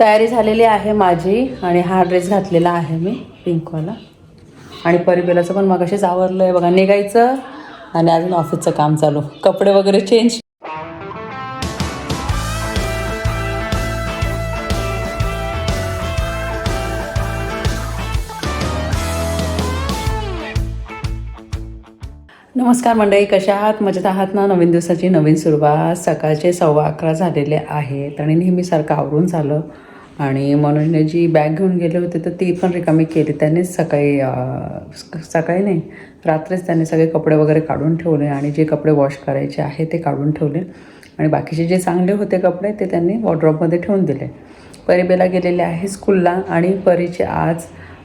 तयारी झालेली आहे माझी आणि हा ड्रेस घातलेला आहे मी पिंकवाला आणि परिबेलाचं पण मग असेच आवरलं आहे बघा निघायचं आणि अजून ऑफिसचं काम चालू. कपडे वगैरे चेंज नमस्कार मंडळी कशा आहात? मजेत आहात ना? नवीन दिवसाची नवीन सुरुवात. सकाळचे सव्वा अकरा झालेले आहेत आणि नेहमीसारखं आवरून झालं. आणि मनोजने जी बॅग घेऊन गेले होते तर ती पण रिकामी केली. त्यांनीच सकाळी सकाळी नाही रात्रीच त्यांनी सगळे कपडे वगैरे काढून ठेवले आणि जे कपडे वॉश करायचे आहे ते काढून ठेवले. आणि बाकीचे जे चांगले होते कपडे ते त्यांनी वॉड्रॉपमध्ये ठेवून दिले. परिबेला गेलेले आहे स्कूलला आणि परीचे आज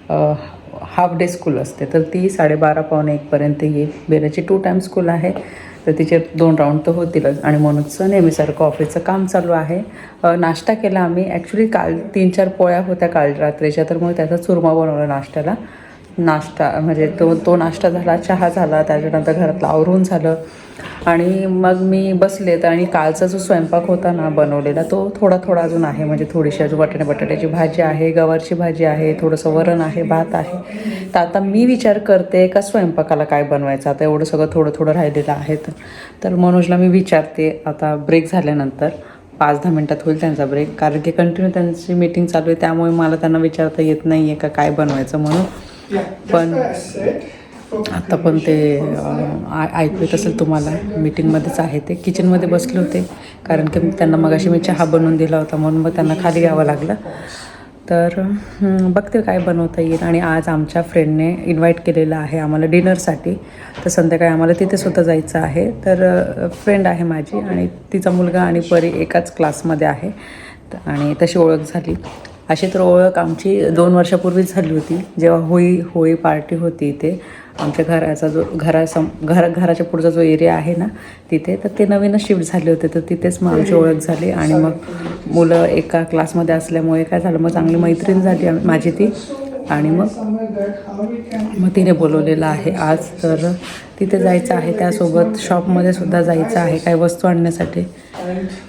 हाफ डे स्कूल असते. तर ती साडेबारा पावणे एकपर्यंत येईल. बेलाची टू टाईम स्कूल आहे. तर तिचे दोन राऊंड तर होतीलच. आणि मनोजचं नेहमीसारखं ऑफिसचं काम चालू आहे. नाश्ता केला आम्ही. ॲक्च्युली काल तीन चार पोळ्या होत्या काल रात्रीच्या तर मग त्याचा चुरमा बनवला नाश्त्याला. नाश्ता म्हणजे तो तो नाश्ता झाला चहा झाला त्याच्यानंतर घरातलं आवरून झालं. आणि मग मी बसले तर आणि कालचा जो स्वयंपाक होता ना बनवलेला तो थोडा थोडा अजून आहे. म्हणजे थोडीशी अजून बटाटे बटाट्याची भाजी आहे गवारची भाजी आहे थोडंसं वरण आहे भात आहे. तर आता मी विचार करते का स्वयंपाकाला काय बनवायचं? आता एवढं सगळं थोडं थोडं राहिलेलं आहे. तर तर मनोजला मी विचारते आता ब्रेक झाल्यानंतर पाच दहा मिनटात होईल त्यांचा ब्रेक कारण की कंटिन्यू त्यांची मीटिंग चालू आहे त्यामुळे मला त्यांना विचारता येत नाही आहे का काय बनवायचं म्हणून. पण आता पण ते अं, आ- असेल तुम्हाला मीटिंगमध्येच आहे ते. किचनमध्ये बसले होते कारण की त्यांना मगाशी मी चहा बनवून दिला होता म्हणून मग त्यांना खाली यावं लागलं. तर बघते काय बनवता येईल. आणि आज आमच्या फ्रेंडने इन्व्हाइट केलेलं आहे आम्हाला डिनरसाठी तर संध्याकाळी आम्हाला तिथेसुद्धा जायचं आहे. तर फ्रेंड आहे माझी आणि तिचा मुलगा आणि परी एकाच क्लासमध्ये आहे. आणि तशी ओळख झाली. अशी तर ओळख आमची दोन वर्षापूर्वीच झाली होती. जेव्हा होळी होळी पार्टी होती इथे आमच्या घराचा जो घरासम घर घराच्या पुढचा जो एरिया आहे ना तिथे तर ते नवीनच शिफ्ट झाले होते. तर तिथेच मग आमची ओळख झाली आणि मग मुलं एका क्लासमध्ये असल्यामुळे काय झालं मग चांगली मैत्रीण झाली माझी ती. आणि मग मग तिने बोलवलेलं आहे आज तर तिथे जायचं आहे त्यासोबत शॉपमध्ये सुद्धा जायचं आहे काही वस्तू आणण्यासाठी.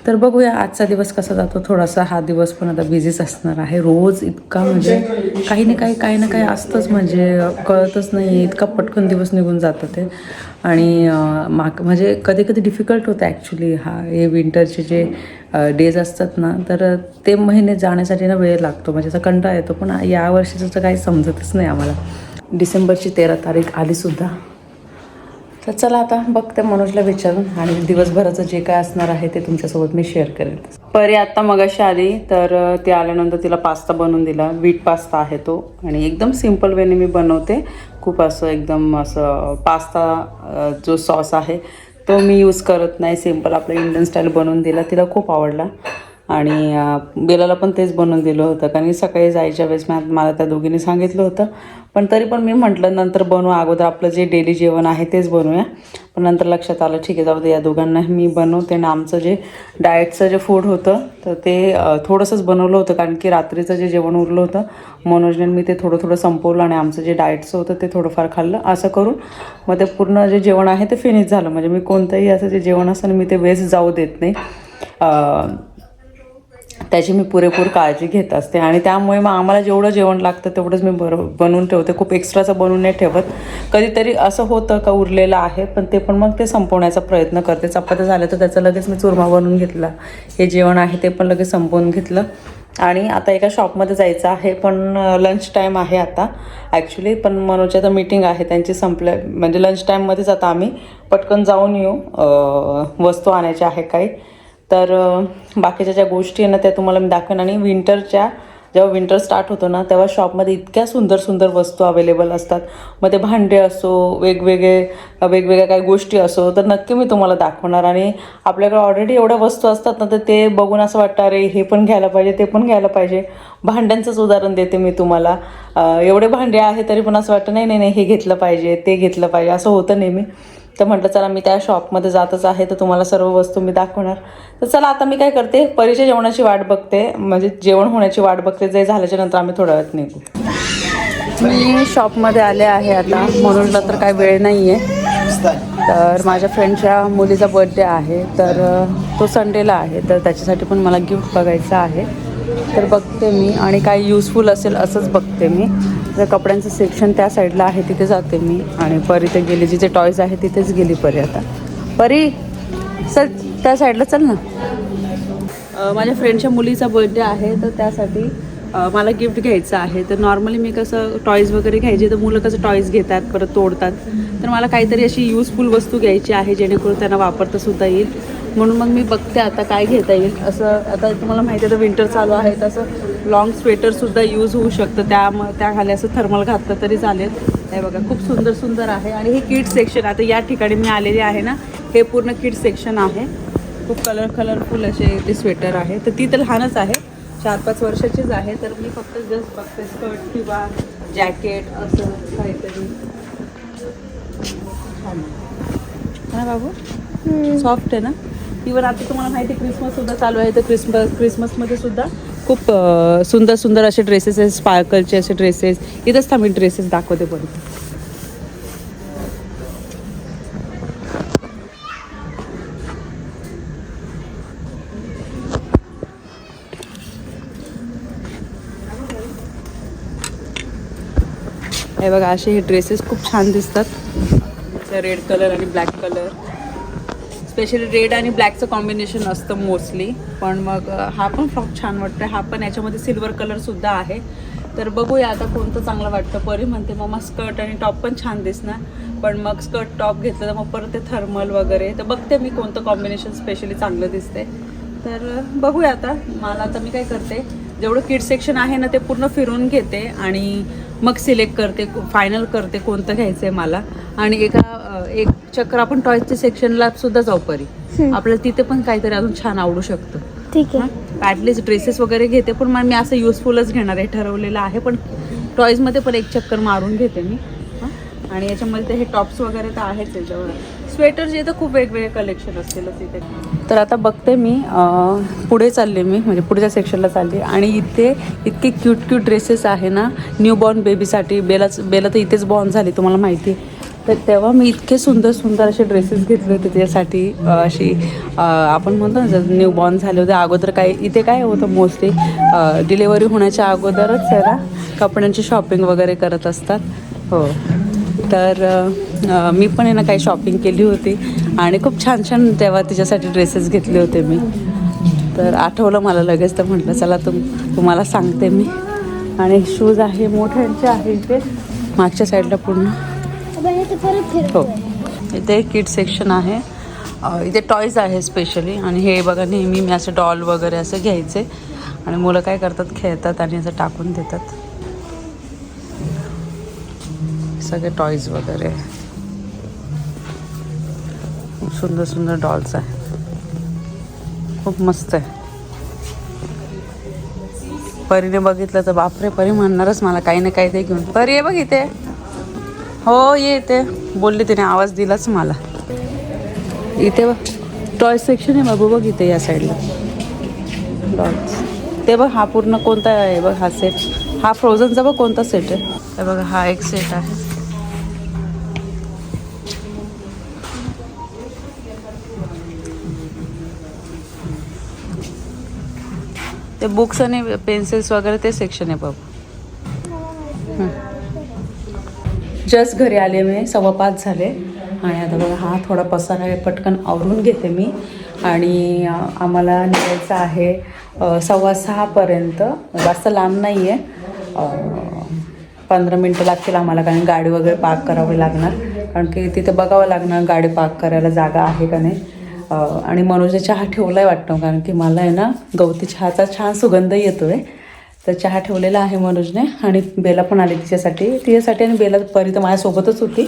तर बघूया आजचा दिवस कसा जातो. थोडासा हा दिवस पण आता बिझीच असणार आहे. रोज इतका म्हणजे काही ना काही काही ना काही असतंच म्हणजे कळतच नाही इतका पटकन दिवस निघून जातं ते. आणि माग म्हणजे कधी कधी डिफिकल्ट होतं ॲक्च्युली हा हे विंटरचे जे डेज असतात ना तर ते महिने जाण्यासाठी ना वेळ लागतो. म्हणजे असा कंटाळा येतो. पण या वर्षीचं तर काही समजतच नाही आम्हाला. डिसेंबरची तेरा तारीख आलीसुद्धा तर चला आता बघते मनोजला विचारून आणि दिवसभराचं जे काय असणार आहे ते तुमच्यासोबत मी शेअर करेन. परी आत्ता मगाशी आली तर ती आल्यानंतर तिला पास्ता बनवून दिला. वीट पास्ता आहे तो. आणि एकदम सिंपल वेने मी बनवते. खूप असं एकदम असं पास्ता जो सॉस आहे तो मी यूज करत नाही. सिंपल आपलं इंडियन स्टाईल बनवून दिला. तिला खूप आवडला. आणि बेलाला पण तेच बनवून दिलं होतं. कारण सकाळी जायच्या वेळेस मॅ मला त्या दोघींनी सांगितलं होतं. पण तरी पण मी म्हटलं नंतर बनवू. अगोदर आपलं जे डेली जेवण आहे तेच बनवूया. पण नंतर लक्षात आलं ठीक आहे जाऊ दे या दोघांना मी बनवते. आणि आमचं जे डाएटचं जे फूड होतं तर ते थोडंसंच बनवलं होतं. कारण की रात्रीचं जे जेवण उरलं होतं मनोजने मी ते थोडं थोडं संपवलं आणि आमचं जे डाएटचं होतं ते थोडंफार खाल्लं. असं करून मग ते पूर्ण जे जेवण आहे ते फिनिश झालं. म्हणजे मी कोणतंही असं जे जेवण असतं मी ते वेस्ट जाऊ देत नाही. त्याची मी पुरेपूर काळजी घेत असते. आणि त्यामुळे मग आम्हाला जेवढं जेवण लागतं तेवढंच मी बरो बनवून ठेवते. खूप एक्स्ट्राचं बनवून नाही ठेवत. कधीतरी असं होतं का उरलेलं आहे पण ते पण मग ते संपवण्याचा प्रयत्न करते. चपात्या झाल्या तर त्याचं लगेच मी चुरमा बनवून घेतला. हे जेवण आहे ते पण लगेच संपवून घेतलं. आणि आता एका शॉपमध्ये जायचं आहे पण लंच टाईम आहे आता. ॲक्च्युली पण मनोजची तर मीटिंग आहे. त्यांची संपल्या म्हणजे लंच टाईममध्येच आता आम्ही पटकन जाऊन येऊ. वस्तू आणायच्या आहे काही. तर बाकीच्या ज्या गोष्टी आहे ना त्या तुम्हाला मी दाखवेन. आणि विंटरच्या जेव्हा विंटर स्टार्ट होतो ना तेव्हा शॉपमध्ये इतक्या सुंदर सुंदर वस्तू अवेलेबल असतात. मग ते भांडे असो वेगवेगळे वेगवेगळ्या काही गोष्टी असो तर नक्की मी तुम्हाला दाखवणार. आणि आपल्याकडे ऑलरेडी एवढ्या वस्तू असतात ना तर ते बघून असं वाटतं अरे हे पण घ्यायला पाहिजे ते पण घ्यायला पाहिजे. भांड्यांचंच उदाहरण देते मी तुम्हाला. एवढे भांडे आहे तरी पण असं वाटतं नाही नाही नाही हे घेतलं पाहिजे ते घेतलं पाहिजे. असं होतं नेहमी. तर म्हटलं चला मी त्या शॉपमध्ये जातच आहे तर तुम्हाला सर्व वस्तू मी दाखवणार. तर चला आता मी काय करते परीच्या जेवणाची वाट बघते म्हणजे जेवण होण्याची वाट बघते जे झाल्याच्यानंतर आम्ही थोड्या वेळात निघू. मी शॉपमध्ये आले आहे आता म्हणूनला तर काय वेळ नाही आहे तर माझ्या फ्रेंडच्या मुलीचा बर्थडे आहे तर तो संडेला आहे तर त्याच्यासाठी पण मला गिफ्ट बघायचं आहे. तर बघते मी आणि काय युजफुल असेल असंच बघते मी. जर कपड्यांचं सेक्शन त्या साईडला आहे तिथे जाते मी. आणि परी ते गेली जिथे टॉयज आहे तिथेच गेली परी आता. परी चल त्या साईडला चल ना. माझ्या फ्रेंडच्या मुलीचा बर्थडे आहे तर त्यासाठी मला गिफ्ट घ्यायचं आहे. तर नॉर्मली मी कसं टॉईज वगैरे घ्यायचे तर मुलं कसं टॉईज घेतात परत तोडतात. तर मला काहीतरी अशी यूजफुल वस्तू घ्यायची आहे जेणेकरून त्यांना वापरता सुद्धा येईल. म्हणून मग मी बघते आता काय घेता येईल. असं आता तुम्हाला माहिती आहे तर विंटर चालू आहे तसं लॉंग स्वेटरसुद्धा यूज होऊ शकतं. त्या त्याखाली असं थर्मल घातलं तरी चालेल. हे बघा खूप सुंदर सुंदर आहे. आणि हे किड सेक्शन आता या ठिकाणी मी आलेले आहे ना हे पूर्ण किड सेक्शन आहे. खूप कलर कलरफुल असे ते स्वेटर आहे. तर ती तर लहानच आहे. चार पाच वर्षाचीच आहे. तर मी फक्त जस्ट बघते स्कर्ट किंवा जॅकेट असं काहीतरी. छान. आहे. ना बाबू सॉफ्ट आहे ना? इवन आता तुम्हाला माहिती आहे क्रिसमस सुद्धा चालू आहे. तर क्रिसमस क्रिसमसमध्ये सुद्धा खूप सुंदर सुंदर असे ड्रेसेस आहेत स्पार्कलचे असे ड्रेसेस इथंच थांबी ड्रेसेस दाखवते पण हे बघा असे हे ड्रेसेस खूप छान दिसतात. रेड कलर आणि ब्लॅक कलर स्पेशली रेड आणि ब्लॅकचं कॉम्बिनेशन असतं मोस्टली. पण मग हा पण फ्रॉक छान वाटतं हा पण याच्यामध्ये सिल्वर कलरसुद्धा आहे. तर बघूया आता कोणतं चांगलं वाटतं. परी म्हणते मग स्कर्ट आणि टॉप पण छान दिसणार. पण मग स्कर्ट टॉप घेतलं तर मग परत ते थर्मल वगैरे. तर बघते मी कोणतं कॉम्बिनेशन स्पेशली चांगलं दिसते तर बघूया आता. मला आता मी काय करते जेवढं किड सेक्शन आहे ना ते पूर्ण फिरून घेते आणि मग सिलेक्ट करते फायनल करते कोणतं घ्यायचं आहे मला. आणि एका एक चक्र आपण टॉयच्या सेक्शनला सुद्धा जाऊ परी. आपल्याला तिथे पण काहीतरी अजून छान आवडू शकतं. ठीक आहे. ॲटलिस्ट ड्रेसेस वगैरे घेते पण मग मी असं युजफुलच घेणार आहे ठरवलेलं आहे पण टॉईजमध्ये पण एक चक्कर मारून घेते मी? आणि याच्यामध्ये हे टॉप्स वगैरे तर आहेच याच्यावर. स्वेटरचे तर खूप वेगवेगळे कलेक्शन असतीलच इथे तर आता बघते मी पुढे चालले मी म्हणजे पुढच्या सेक्शनला चालली. आणि इथे इतके क्यूट क्यूट ड्रेसेस आहे ना न्यू बॉर्न बेबीसाठी बेलाच बेला तर इथेच बॉर्न झाली तुम्हाला माहिती. आहे. तर तेव्हा मी इतके सुंदर सुंदर असे ड्रेसेस घेतले होते त्याच्यासाठी अशी आपण म्हणतो ना जर न्यू बॉर्न झाले होते अगोदर काय इथे काय होतं मोस्टली डिलेवरी होण्याच्या अगोदरच त्याला कपड्यांची शॉपिंग वगैरे करत असतात. हो. तर मी पण आहे ना काही शॉपिंग केली होती. आणि खूप छान छान तेव्हा तिच्यासाठी ड्रेसेस घेतले होते मी. तर आठवलं मला लगेच तर म्हटलं चला तुम तुम्हाला सांगते मी. आणि शूज आहे मोठ्यांचे आहे इथे. मागच्या साईडला पूर्ण. अब हे ते इथे किड सेक्शन आहे. इथे टॉईज आहे स्पेशली आणि हे बघा नेहमी मी असं डॉल वगैरे असं घ्यायचे. आणि मुलं काय करतात खेळतात आणि असं टाकून देतात. सगळे टॉईज वगैरे. खूप सुंदर सुंदर डॉल्स आहे. खूप मस्त आहे. परीने बघितलं तर बापरे परी म्हणणारच मला काही ना काही ते घेऊन. परी आहे बघ इथे. हो ये इथे. बोलली तिने आवाज दिलाच मला. इथे बघ टॉय सेक्शन आहे बाबू बघ इथे या साईडला डॉल्स ते बघ हा पूर्ण कोणता आहे बघ हा सेट हा फ्रोझनचा बघ कोणता सेट आहे. ते बघ हा एक सेट आहे. ते बुक्स आणि पेन्सिल्स वगैरे ते सेक्शन आहे बघ जस्ट घरी आले मी सव्वा पाच झाले. आणि आता बघा हा थोडा पसारा आहे पटकन आवरून घेते मी. आणि आम्हाला निघायचं आहे सव्वा सहापर्यंत जास्त लांब नाही आहे पंधरा मिनटं लागतील आम्हाला कारण गाडी वगैरे पार्क करावी लागणार. कारण की तिथे बघावं लागणार गाडी पार्क करायला जागा आहे का नाही. आणि मनोजने चहा ठेवला आहे वाटतो कारण की मला आहे ना गवती चहाचा छान सुगंध येतो आहे तर चहा ठेवलेला आहे मनोजने आणि बेला पण आली तिच्यासाठी. तिच्यासाठी आणि बेला परी तर माझ्यासोबतच होती.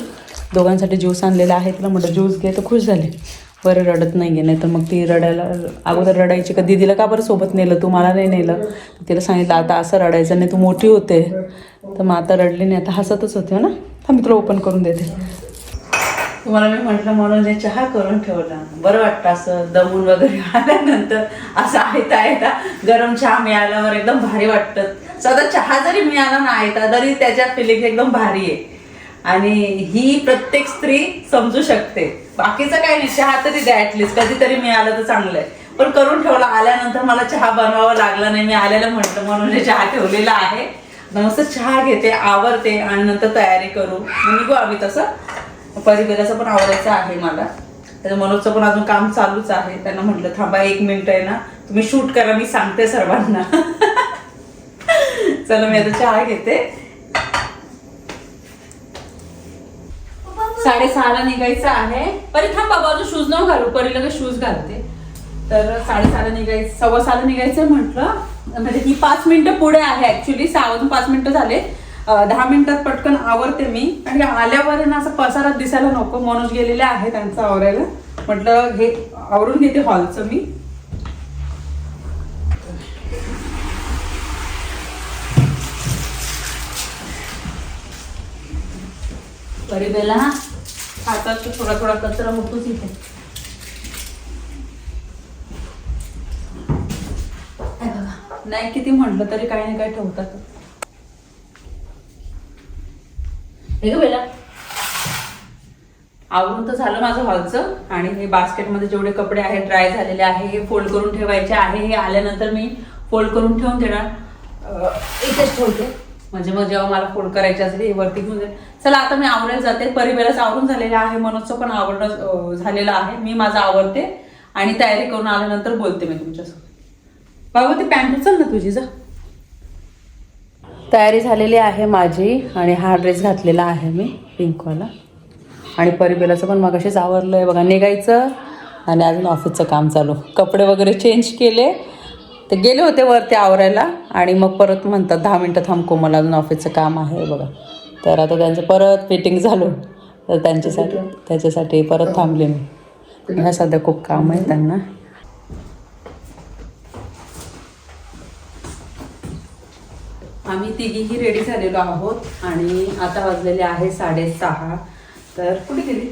दोघांसाठी ज्यूस आणलेला आहे. तिला म्हटलं ज्यूस घे. तर खुश झाले. बरं रडत नाही आहे नाही तर मग ती रडायला अगोदर रडायची. का दिदीला का बरं सोबत नेलं? तू मला नाही नेलं. तिला सांगितलं आता असं रडायचं नाही. तू मोठी होते. तर मग आता रडली नाही. आता हसतच होते हो ना? थांब मी तुला ओपन करून देते. तुम्हाला मी म्हटलं म्हणून हे चहा करून ठेवला. बरं वाटतं असं दमून वगैरे आल्यानंतर. असं आयता आयता गरम चहा मिळाल्यावर एकदम भारी वाटतं. सदा चहा जरी मिळाला ना आयता तरी त्याच्या फिलिंग एकदम भारी आहे. आणि ही प्रत्येक स्त्री समजू शकते. बाकीचं काही नाही चहा तरी द्या ॲटलिस्ट कधीतरी मिळालं तर चांगलं आहे. पण करून ठेवला आल्यानंतर मला चहा बनवावा लागला नाही. मी आल्याला म्हटलं म्हणून हे चहा ठेवलेला आहे. मस्त चहा घेते आवरते आणि नंतर तयारी करू. निघू आम्ही तसं. परिवेराचं पण आवडायचं आहे मला. त्याचं मनोजचं पण अजून काम चालूच आहे. त्यांना म्हटलं थांबा एक मिनिट आहे ना. तुम्ही शूट करा मी सांगते सर्वांना. चला मी आता चहा घेते. साडेसहाला निघायचं आहे. परी थांब बाबा अजून शूज न घालू. परी लगेच शूज घालते. तर साडेसहाला निघायचं सव्वा सहाला निघायचं म्हटलं. म्हणजे ही पाच मिनिटं पुढे आहे ऍक्च्युली सहा वाजून पाच मिनिटं झाले. दहा मिनिटात पटकन आवरते मी. आणि आल्यावर ना असं पसारात दिसायला नको. मनोज गेलेले आहे त्यांचं आवरायला. म्हटलं हे आवरून घेते हॉलचं मी. तरी बेला. हातात थोडा थोडा कचरा होतोच इथे. नाही किती म्हटलं तरी काही ना काही ठेवतात. हे ग बेला. आवरून तर झालं माझं हॉलचं आणि हे बास्केटमध्ये जेवढे कपडे आहेत ड्राय झालेले आहे हे फोल्ड करून ठेवायचे आहे हे आल्यानंतर मी फोल्ड करून ठेवून देणार. इथेच ठेवते. म्हणजे मग जेव्हा मला फोल्ड करायचे असेल हे वरती घेऊन जाईल चला आता मी आवरायला जाते. परिवेलाच आवरून झालेलं आहे मनोजचं पण आवडणं झालेलं आहे. मी माझं आवडते आणि तयारी करून आल्यानंतर बोलते मी तुमच्यासोबत. बाबा ते पॅन्ट उचल ना तुझी जा. तयारी झालेली आहे माझी आणि हा ड्रेस घातलेला आहे मी पिंकवाला. आणि परिबेलाचं पण मगाशीच आवरलं आहे बघा निघायचं आणि अजून ऑफिसचं काम चालू. कपडे वगैरे चेंज केले. ते गेले होते वरती आवरायला आणि मग परत म्हणतात दहा मिनटं थांबको मला अजून ऑफिसचं काम आहे बघा. तर आता त्यांचं परत फिटिंग झालो. तर त्यांच्यासाठी त्याच्यासाठी परत थांबले मी. ह्या सध्या खूप काम आहे त्यांना. आम्ही तिघीही रेडी झालेलो आहोत आणि आता वाजलेले आहे साडेसहा. तर कुठे गेली?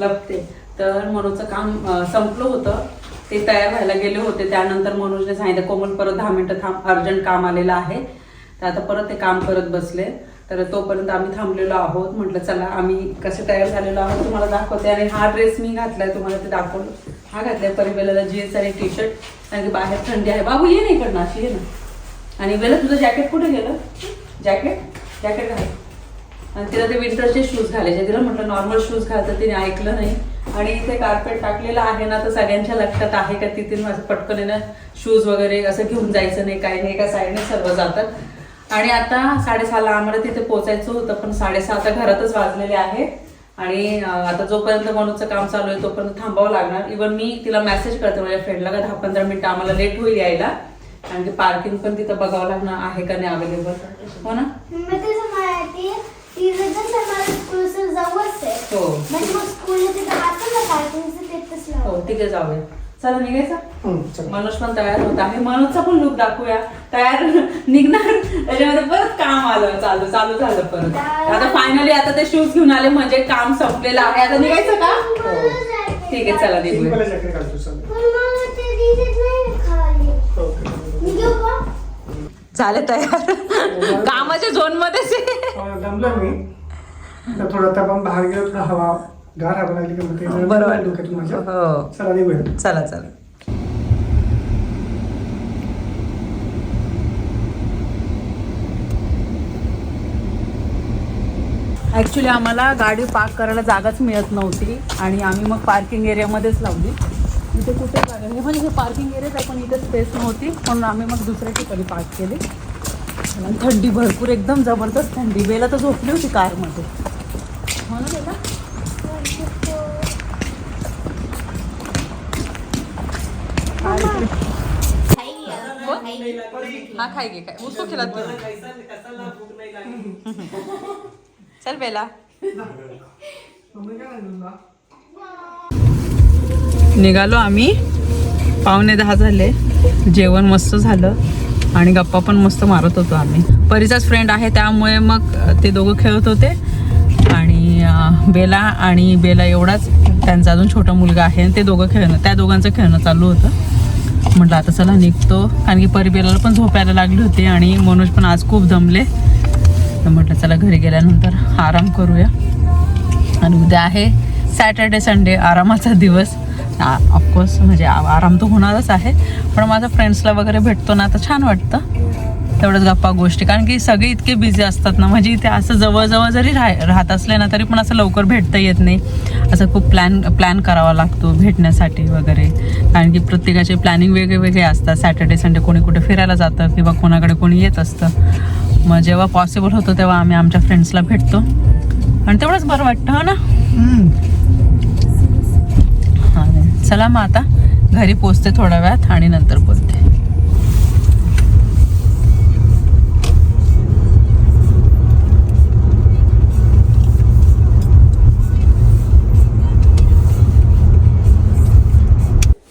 लपते. तर मनोजचं काम संपलं होतं. ते तयार व्हायला गेले होते. त्यानंतर मनोजने सांगितलं कोमल परत दहा मिनटं थांब. अर्जंट काम आलेलं आहे. तर आता परत ते काम करत बसले. तर तोपर्यंत आम्ही थांबलेलो आहोत. म्हटलं चला आम्ही कसे तयार झालेलो आहोत तुम्हाला दाखवते. आणि हा ड्रेस मी घातलाय तुम्हाला ते दाखवलं हा घातलाय. परिवेला जीन्स आणि टी शर्ट कारण की बाहेर थंडी आहे. बाबू ये ना इकडनं. अशी ये ना. आणि वेळेला तुझं जॅकेट कुठे गेलं? जॅकेट जॅकेट घाल. आणि तिला ते विंटरचे शूज घालायचे. तिला म्हटलं नॉर्मल शूज घालतं तिने ऐकलं नाही. आणि इथे कार्पेट टाकलेलं आहे ना तर सगळ्यांच्या लक्षात आहे का तिथे माझं पटकन ना शूज वगैरे असं घेऊन जायचं नाही काही नाही एका साईडने सर्व जातात. आणि आता साडेसहाला आम्हाला तिथे पोचायचं होतं पण साडेसहा आता घरातच वाजलेले आहे. आणि आता जोपर्यंत मनूचं काम चालू आहे तोपर्यंत थांबावं लागणार. इवन मी तिला मेसेज करते माझ्या फ्रेंडला का दहा पंधरा मिनिटं आम्हाला लेट होईल यायला. कारण की पार्किंग पण तिथं बघावं लागणार आहे का नाही अवेलेबल हो ना? हो. म्हणजे तिथं हो आहे जाऊया. चला निघायचं? हं, चला. मनोज पण तयार होत आहे. मनोजचा पण लुक दाखवूया. तयार निघणार. त्याच्यामध्ये परत काम आलं. चालू चालू झालं परत. आता फायनली आता ते शूज घेऊन आले. म्हणजे काम संपलेलं आहे. आता निघायचं का? ठीक आहे चला निघूया सिंपल जॅकेट घालतो चालेल. पण मला ते दिसत नाही खाली ओके. मी घेऊ का झाले तयार. कामाच्या झोन मध्येच दमलो मी. तर थोडं आता आपण बाहेर गेलो थोडं हवा गार हवा लागली की बरोबर. डोक्यातून माझ्या. हो. चला निघूया. चला चला. ॲक्च्युली आम्हाला गाडी पार्क करायला जागाच मिळत नव्हती आणि आम्ही मग पार्किंग एरियामध्येच लावली. इथे कुठे हे म्हणजे हे पार्किंग एरियाच आहे पण इथे स्पेस नव्हती. म्हणून आम्ही मग दुसऱ्या ठिकाणी पार्क केली. आणि थंडी भरपूर एकदम जबरदस्त थंडी. बेला तर झोपली होती कारमध्ये. हो ना? बेला हा. हा खाई घे काय उसको खिला चल बेला निघालो आम्ही. पावणे दहा झाले. जेवण मस्त झालं. आणि गप्पा पण मस्त मारत होतो आम्ही. परीचाच फ्रेंड आहे त्यामुळे मग ते दोघं खेळत होते. आणि बेला आणि बेला एवढाच. त्यांचा अजून छोटा मुलगा आहे आणि ते दोघं खेळणं त्या दोघांचं खेळणं चालू होतं. म्हटलं आता चला निघतो. कारण की परी बेलाला पण झोपायला लागली होती आणि मनोज पण आज खूप दमले. तर म्हटलं चला घरी गेल्यानंतर आराम करूया. आणि उद्या आहे सॅटर्डे संडे आरामाचा दिवस. ऑफकोर्स म्हणजे आ- आराम तर होणारच आहे. पण माझ्या फ्रेंड्सला वगैरे भेटतो ना तर छान वाटतं. तेवढंच गप्पा गोष्टी. कारण की सगळे इतके बिझी असतात ना म्हणजे इथे असं जवळजवळ जरी राह राहत असले ना तरी पण असं लवकर भेटता येत नाही. असं खूप प्लॅन प्लॅन करावा लागतो भेटण्यासाठी वगैरे. कारण की प्रत्येकाचे प्लॅनिंग वेगळे वेगळे असतात. सॅटर्डे संडे कोणी कुठे फिरायला जातं किंवा कोणाकडे कोणी येत असतं. मग जेव्हा पॉसिबल होतं तेव्हा आम्ही आमच्या फ्रेंड्सला भेटतो. आणि तेवढंच बरं वाटतं हो ना? चला मग आता घरी पोचते थोड्या वेळात आणि नंतर बोलते.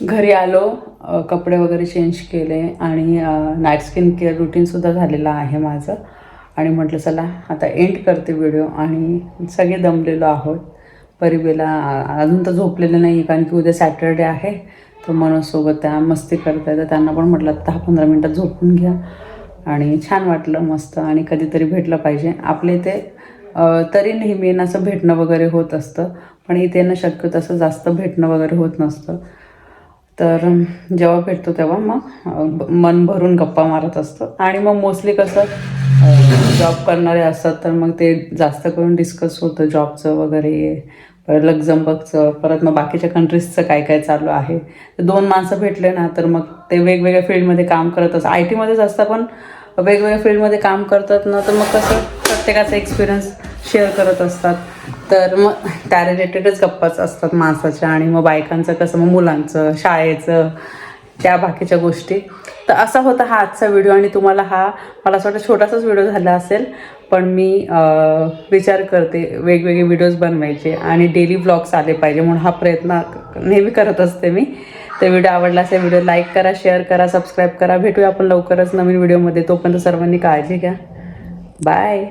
घरी आलो कपडे वगैरे चेंज केले आणि नाईट स्किन केअर रुटीनसुद्धा झालेलं आहे माझं. आणि म्हटलं चला आता एंड करते व्हिडिओ आणि सगळे दमलेलो आहोत. परिबेला अजून तर झोपलेलं नाही कारण की उद्या सॅटरडे आहे. तर मनोजसोबत त्या मस्ती करताय तर त्यांना पण म्हटलं दहा पंधरा मिनटात झोपून घ्या. आणि छान वाटलं मस्त. आणि कधीतरी भेटलं पाहिजे. आपले ते तरी नेहमी ना असं भेटणं वगैरे होत असतं. पण इथे ना शक्य तसं जास्त भेटणं वगैरे होत नसतं. तर जेव्हा भेटतो तेव्हा मग मन भरून गप्पा मारत असतं. आणि मग मोस्टली कसं जॉब करणारे असतात तर मग ते जास्त करून डिस्कस होतं जॉबचं वगैरे. परत लक्झमबर्गचं परत मग बाकीच्या कंट्रीजचं काय काय चालू आहे. तर दोन माणसं भेटले ना तर मग ते वेगवेगळ्या फील्डमध्ये काम करत असतात. आय टीमध्येच असतात पण वेगवेगळ्या फील्डमध्ये काम करतात ना तर मग कसं प्रत्येकाचा एक्सपिरियन्स शेअर करत असतात. तर मग त्या रिलेटेडच गप्पाच असतात माणसाच्या आणि मग बायकांचं कसं मग मुलांचं शाळेचं. त्या बाकीच्या गोष्टी. तर असा होता हा आजचा व्हिडिओ आणि तुम्हाला हा मला असं वाटतं छोटासाच व्हिडिओ झाला असेल पण मी विचार करते वेगवेगळे व्हिडिओज बनवायचे आणि डेली ब्लॉग्स आले पाहिजे म्हणून हा प्रयत्न नेहमी करत असते मी. तर व्हिडिओ आवडला असेल व्हिडिओ लाईक करा शेअर करा सबस्क्राईब करा. भेटूया आपण लवकरच नवीन व्हिडिओमध्ये. तोपर्यंत सर्वांनी काळजी घ्या. बाय.